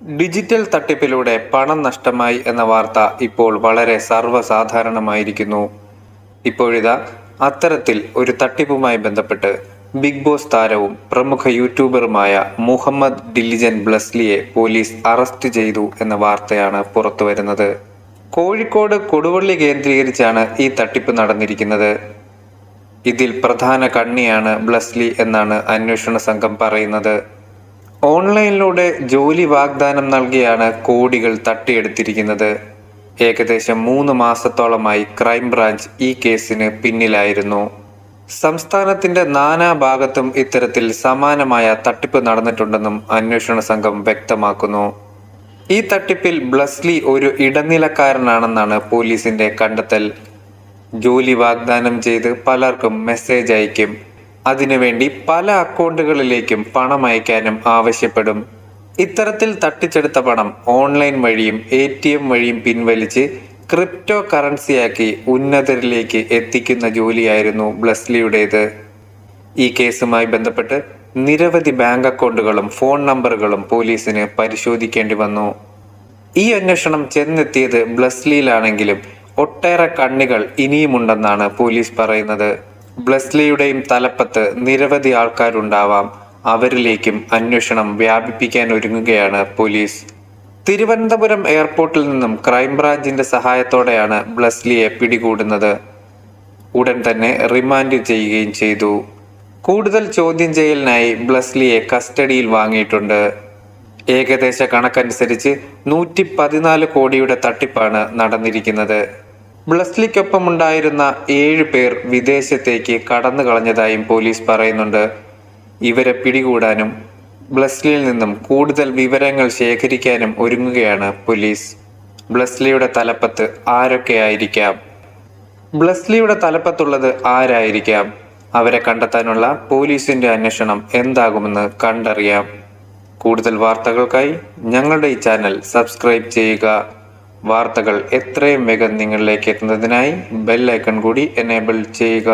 Digital തട്ടിപ്പിലൂടെ പണം നഷ്ടമായി എന്ന വാർത്ത ഇപ്പോൾ വളരെ സർവസാധാരണമായിരിക്കുന്നു. ഇപ്പോഴിതാ അത്തരത്തിൽ ഒരു തട്ടിപ്പുമായി ബന്ധപ്പെട്ട് ബിഗ് ബോസ് താരവും പ്രമുഖ യൂട്യൂബറുമായ മുഹമ്മദ് ഡിലിജൻ ബ്ലസ്ലിയെ പോലീസ് അറസ്റ്റ് ചെയ്തു എന്ന വാർത്തയാണ് പുറത്തുവരുന്നത് കോഴിക്കോട് കൊടുവള്ളി കേന്ദ്രീകരിച്ചാണ് ഈ തട്ടിപ്പ് നടന്നിരിക്കുന്നത്. ഇതിൽ പ്രധാന കണ്ണിയാണ് ബ്ലസ്ലി എന്നാണ് അന്വേഷണ സംഘം പറയുന്നത്. ഓൺലൈനിലൂടെ ജോലി വാഗ്ദാനം നൽകിയാണ് കോടികൾ തട്ടിയെടുത്തിരിക്കുന്നത്. ഏകദേശം മൂന്ന് മാസത്തോളമായി ക്രൈംബ്രാഞ്ച് ഈ കേസിന് പിന്നിലായിരുന്നു. സംസ്ഥാനത്തിന്റെ നാനാ ഭാഗത്തും ഇത്തരത്തിൽ സമാനമായ തട്ടിപ്പ് നടന്നിട്ടുണ്ടെന്നും അന്വേഷണ സംഘം വ്യക്തമാക്കുന്നു. ഈ തട്ടിപ്പിൽ ബ്ലസ്ലി ഒരു ഇടനിലക്കാരനാണെന്നാണ് പോലീസിന്റെ കണ്ടെത്തൽ. ജോലി വാഗ്ദാനം ചെയ്ത് പലർക്കും മെസ്സേജ് അയക്കും. അതിനുവേണ്ടി പല അക്കൗണ്ടുകളിലേക്കും പണം അയക്കാനും ആവശ്യപ്പെടും. ഇത്തരത്തിൽ തട്ടിച്ചെടുത്ത പണം ഓൺലൈൻ വഴിയും എ ടി എം വഴിയും പിൻവലിച്ച് ക്രിപ്റ്റോ കറൻസിയാക്കി ഉന്നതരിലേക്ക് എത്തിക്കുന്ന ജോലിയായിരുന്നു ബ്ലസ്ലിയുടേത്. ഈ കേസുമായി ബന്ധപ്പെട്ട് നിരവധി ബാങ്ക് അക്കൗണ്ടുകളും ഫോൺ നമ്പറുകളും പോലീസിന് പരിശോധിക്കേണ്ടി വന്നു. ഈ അന്വേഷണം ചെന്നെത്തിയത് ബ്ലസ്ലിയിലാണെങ്കിലും ഒട്ടേറെ കണ്ണികൾ ഇനിയുമുണ്ടെന്നാണ് പോലീസ് പറയുന്നത്. ബ്ലസ്ലിയുടെയും തലപ്പത്ത് നിരവധി ആൾക്കാരുണ്ടാവാം. അവരിലേക്കും അന്വേഷണം വ്യാപിപ്പിക്കാൻ ഒരുങ്ങുകയാണ് പോലീസ്. തിരുവനന്തപുരം എയർപോർട്ടിൽ നിന്നും ക്രൈംബ്രാഞ്ചിന്റെ സഹായത്തോടെയാണ് ബ്ലെസ്ലിയെ പിടികൂടുന്നത്. ഉടൻ തന്നെ റിമാൻഡ് ചെയ്യുകയും ചെയ്തു. കൂടുതൽ ചോദ്യം ചെയ്യലിനായി ബ്ലെസ്ലിയെ കസ്റ്റഡിയിൽ വാങ്ങിയിട്ടുണ്ട്. ഏകദേശ കണക്കനുസരിച്ച് നൂറ്റി പതിനാല് കോടിയുടെ തട്ടിപ്പാണ് നടന്നിരിക്കുന്നത്. ബ്ലസ്ലിക്കൊപ്പം ഉണ്ടായിരുന്ന ഏഴ് പേർ വിദേശത്തേക്ക് കടന്നു കളഞ്ഞതായും പോലീസ് പറയുന്നുണ്ട്. ഇവരെ പിടികൂടാനും ബ്ലസ്ലിയിൽ നിന്നും കൂടുതൽ വിവരങ്ങൾ ശേഖരിക്കാനും ഒരുങ്ങുകയാണ് പോലീസ്. ബ്ലസ്ലിയുടെ തലപ്പത്ത് ആരൊക്കെയായിരിക്കാം? ബ്ലസ്ലിയുടെ തലപ്പത്തുള്ളത് ആരായിരിക്കാം? അവരെ കണ്ടെത്താനുള്ള പോലീസിന്റെ അന്വേഷണം എന്താകുമെന്ന് കണ്ടറിയാം. കൂടുതൽ വാർത്തകൾക്കായി ഞങ്ങളുടെ ഈ ചാനൽ സബ്സ്ക്രൈബ് ചെയ്യുക. വാർത്തകൾ എത്രയും വേഗം നിങ്ങളിലേക്ക് എത്തുന്നതിനായി ബെൽ ഐക്കൺ കൂടി എനേബിൾ ചെയ്യുക.